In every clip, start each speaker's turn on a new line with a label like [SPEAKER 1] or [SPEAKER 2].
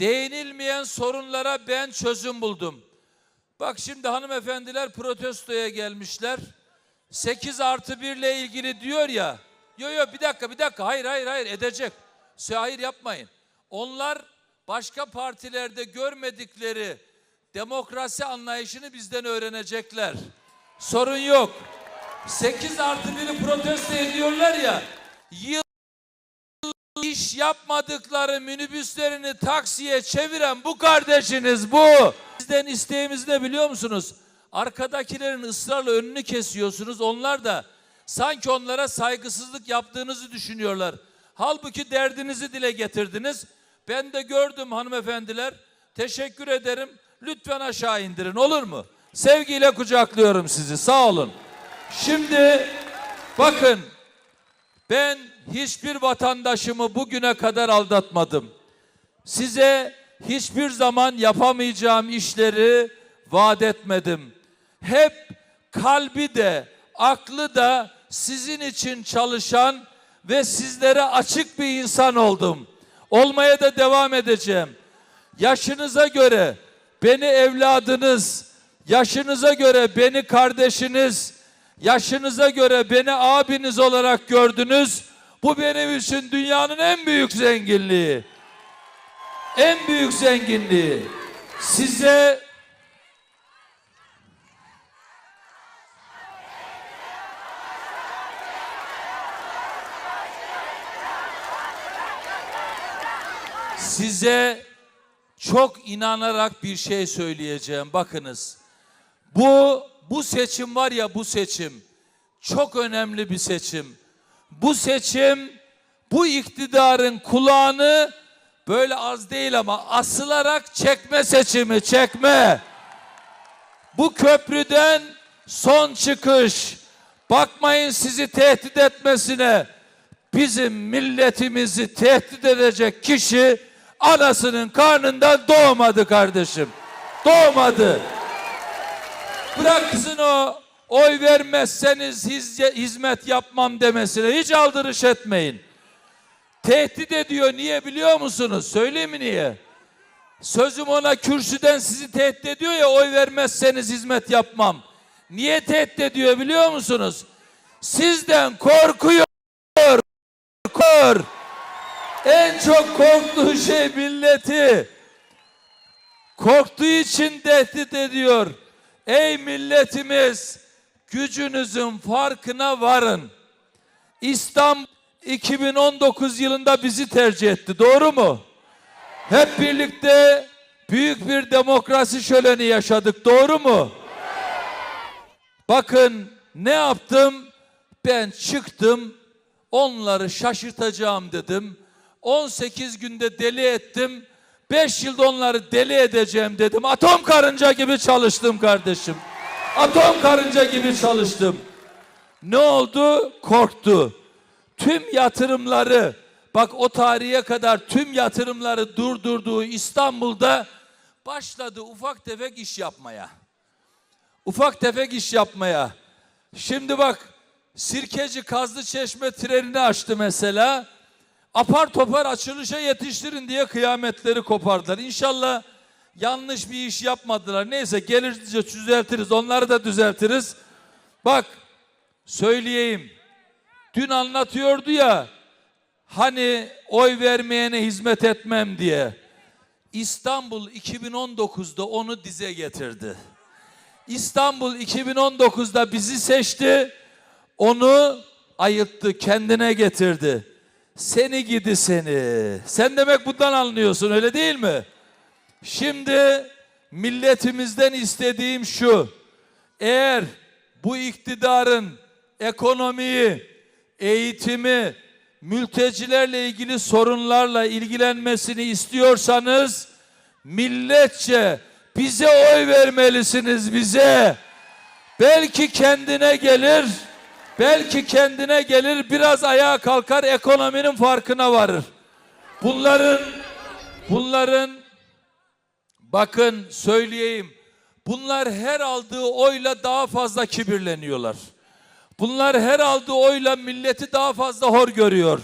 [SPEAKER 1] Değinilmeyen sorunlara ben çözüm buldum. Bak şimdi hanımefendiler protestoya gelmişler. 8 artı 1 ile ilgili diyor ya. Yo yo bir dakika bir dakika hayır hayır hayır edecek. Hayır yapmayın. Onlar başka partilerde görmedikleri demokrasi anlayışını bizden öğrenecekler. Sorun yok. 8 artı 1'i protesto ediyorlar ya. Yıl iş yapmadıkları minibüslerini taksiye çeviren bu kardeşiniz bu. Bizden isteğimiz ne biliyor musunuz? Arkadakilerin ısrarla önünü kesiyorsunuz. Onlar da sanki onlara saygısızlık yaptığınızı düşünüyorlar. Halbuki derdinizi dile getirdiniz. Ben de gördüm hanımefendiler. Teşekkür ederim. Lütfen aşağı indirin olur mu? Sevgiyle kucaklıyorum sizi. Sağ olun. Şimdi bakın ben hiçbir vatandaşımı bugüne kadar aldatmadım. Size hiçbir zaman yapamayacağım işleri vaat etmedim. Hep kalbi de, aklı da sizin için çalışan ve sizlere açık bir insan oldum. Olmaya da devam edeceğim. Yaşınıza göre beni evladınız, yaşınıza göre beni kardeşiniz, yaşınıza göre beni abiniz olarak gördünüz. Bu benim için dünyanın en büyük zenginliği. En büyük zenginliği. Size size çok inanarak bir şey söyleyeceğim. Bakınız. Bu bu seçim var ya bu seçim çok önemli bir seçim. Bu seçim bu iktidarın kulağını böyle az değil ama asılarak çekme seçimi çekme. Bu köprüden son çıkış. Bakmayın sizi tehdit etmesine. Bizim milletimizi tehdit edecek kişi anasının karnından doğmadı kardeşim. Doğmadı. Bıraksın o oy vermezseniz hiz- hizmet yapmam demesine. Hiç aldırış etmeyin. Tehdit ediyor. Niye biliyor musunuz? Söyleyeyim mi niye? Sözüm ona kürsüden sizi tehdit ediyor ya oy vermezseniz hizmet yapmam. Niye tehdit ediyor biliyor musunuz? Sizden korkuyor. Korkuyor. En çok korktuğu şey milleti. Korktuğu için tehdit ediyor. Ey milletimiz gücünüzün farkına varın. İstanbul 2019 yılında bizi tercih etti. Doğru mu? Hep birlikte büyük bir demokrasi şöleni yaşadık. Doğru mu? Bakın ne yaptım? Ben çıktım. Onları şaşırtacağım dedim. 18 günde deli ettim. 5 yılda onları deli edeceğim dedim. Atom karınca gibi çalıştım kardeşim. Atom karınca gibi çalıştım. Ne oldu? Korktu. Tüm yatırımları bak o tarihe kadar tüm yatırımları durdurduğu İstanbul'da başladı ufak tefek iş yapmaya. Ufak tefek iş yapmaya. Şimdi bak Sirkeci Kazlı Çeşme trenini açtı mesela. Apar topar açılışa yetiştirin diye kıyametleri kopardılar. İnşallah yanlış bir iş yapmadılar. Neyse gelince düzeltiriz. Onları da düzeltiriz. Bak söyleyeyim. Dün anlatıyordu ya hani oy vermeyene hizmet etmem diye. İstanbul 2019'da onu dize getirdi. İstanbul 2019'da bizi seçti. Onu ayırttı, kendine getirdi. Seni gidi seni. Sen demek bundan anlıyorsun öyle değil mi? Şimdi milletimizden istediğim şu. Eğer bu iktidarın ekonomiyi, eğitimi, mültecilerle ilgili sorunlarla ilgilenmesini istiyorsanız milletçe bize oy vermelisiniz bize. Belki kendine gelir, belki kendine gelir biraz ayağa kalkar ekonominin farkına varır. Bunların bunların bakın söyleyeyim. Bunlar her aldığı oyla daha fazla kibirleniyorlar. Bunlar her aldığı oyla milleti daha fazla hor görüyor.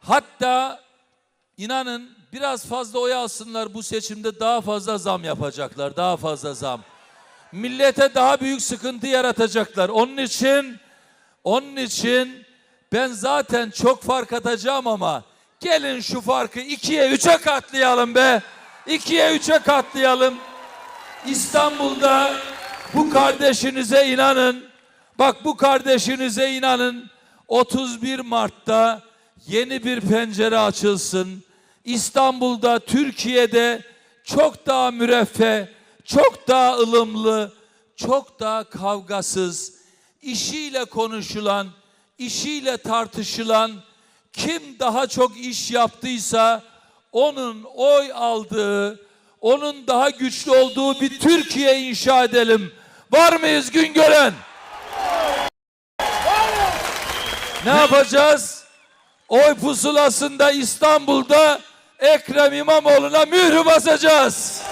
[SPEAKER 1] Hatta inanın biraz fazla oy alsınlar bu seçimde daha fazla zam yapacaklar. Daha fazla zam. Millete daha büyük sıkıntı yaratacaklar. Onun için onun için ben zaten çok fark atacağım ama gelin şu farkı ikiye üçe katlayalım be. İkiye üçe katlayalım. İstanbul'da bu kardeşinize inanın. Bak bu kardeşinize inanın. 31 Mart'ta yeni bir pencere açılsın. İstanbul'da, Türkiye'de çok daha müreffeh, çok daha ılımlı, çok daha kavgasız, işiyle konuşulan, işiyle tartışılan, kim daha çok iş yaptıysa onun oy aldığı, onun daha güçlü olduğu bir Türkiye inşa edelim. Var mıyız Güngören? Ne yapacağız? Oy pusulasında İstanbul'da Ekrem İmamoğlu'na mührü basacağız.